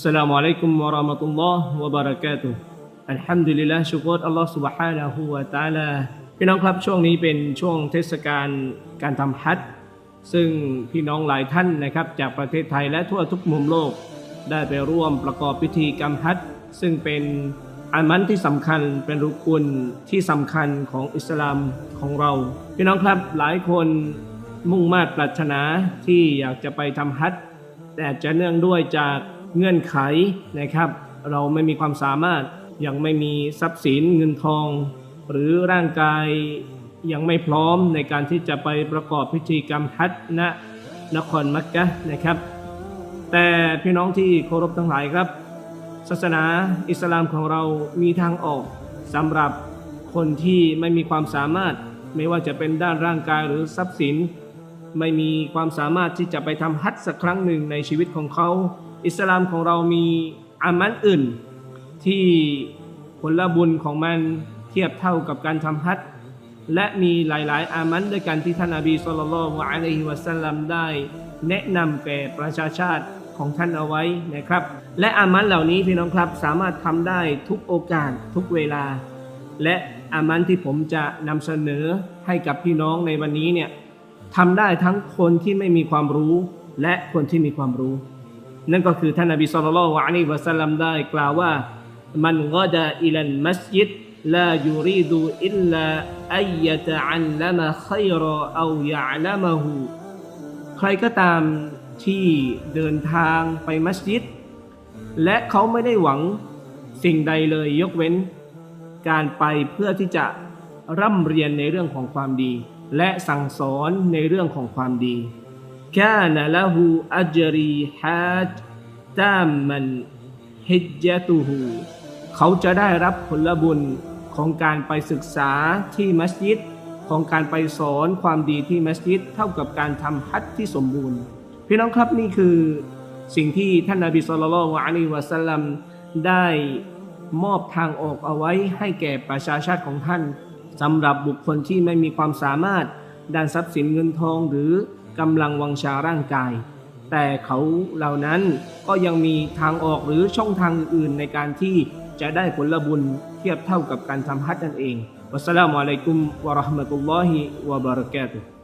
السلام عليكم ورحمة الله وبركاته อัลฮัมดุลิลลาห์ชุกรอัลลอฮ์ سبحانه และ تعالى พี่น้องครับช่วงนี้เป็นช่วงเทศกาลการทำฮัจญ์ซึ่งพี่น้องหลายท่านนะครับ จากประเทศไทยและทั่วทุกมุมโลก ได้ไปร่วมประกอบพิธีกรรมฮัจญ์ซึ่งเป็นอามันที่สำคัญเป็นรุกุลที่สำคัญของอิสลามของเรา พี่น้องครับหลายคนมุ่งมา่ปรารถนาที่อยากจะไปทำฮัจญ์ แต่จะเนื่องด้วยจาก เงื่อนไขนะครับ เราไม่มีความสามารถยังไม่มีทรัพย์สินเงินทอง หรือร่างกายยังไม่พร้อมในการที่จะไปประกอบพิธีกรรมฮัจญ์ณนครมักกะนะครับ แต่พี่น้องที่เคารพทั้งหลายครับ ศาสนาอิสลามของเรามีทางออกสำหรับคนที่ไม่มีความสามารถ ไม่ว่าจะเป็นด้านร่างกายหรือทรัพย์สิน ไม่มีความสามารถที่จะไปทำฮัจญ์สักครั้งหนึ่งในชีวิตของเขา อิสลามของเรามีอามันอื่น ที่ผลบุญของมันเทียบเท่ากับการทำฮัจและมีหลาย ๆ อามันด้วยกันที่ท่านอาบีสุลต่านละฮ์อะลัยฮิวะสัลลัมได้แนะนำแก่ประชาชาติของท่านเอาไว้นะครับ และอามันเหล่านี้พี่น้องครับสามารถทำได้ทุกโอกาสทุกเวลา และอามันที่ผมจะนำเสนอให้กับพี่น้องในวันนี้เนี่ยทำได้ทั้งคนที่ไม่มีความรู้และคนที่มีความรู้ นั่นก็คือท่านนบีสุลต่านละอะลัยฮิวะสัลลัมได้กล่าวว่ามันกดาอิลันมัสยิดลายูรีดูอิลลาอัยยะตะอัลลมะขัยรอเอายะลมะฮูใครก็ตามที่เดินทางไปมัสยิด และเขาไม่ได้หวังสิ่งใดเลยยกเว้น การไปเพื่อที่จะร่ำเรียนในเรื่องของความดี และสั่งสอนในเรื่องของความดี كان له أجري حاج تاما حجته เขาจะได้รับผลบุญของการไปศึกษาที่มัสยิด ของการไปสอนความดีที่มัสยิด เท่ากับการทำฮัจญ์ที่สมบูรณ์ พี่น้องครับนี่คือสิ่งที่ท่านนาบีสุลต่านละฮ์อะลัยฮิวะสัลลัมได้มอบทางออกเอาไว้ให้แก่ประชาชาติของท่านสำหรับบุคคลที่ไม่มีความสามารถ ด้านทรัพย์สินเงินทองหรือ กำลังวังชาร่างกาย แต่เขาเหล่านั้นก็ยังมีทางออกหรือช่องทางอื่นๆในการที่จะได้ผลบุญเทียบเท่ากับการทำฮัจญ์นั่นเองวัสสลามุอะลัยกุมวะราะห์มะตุลลอฮิวะบะเราะกาตุฮ์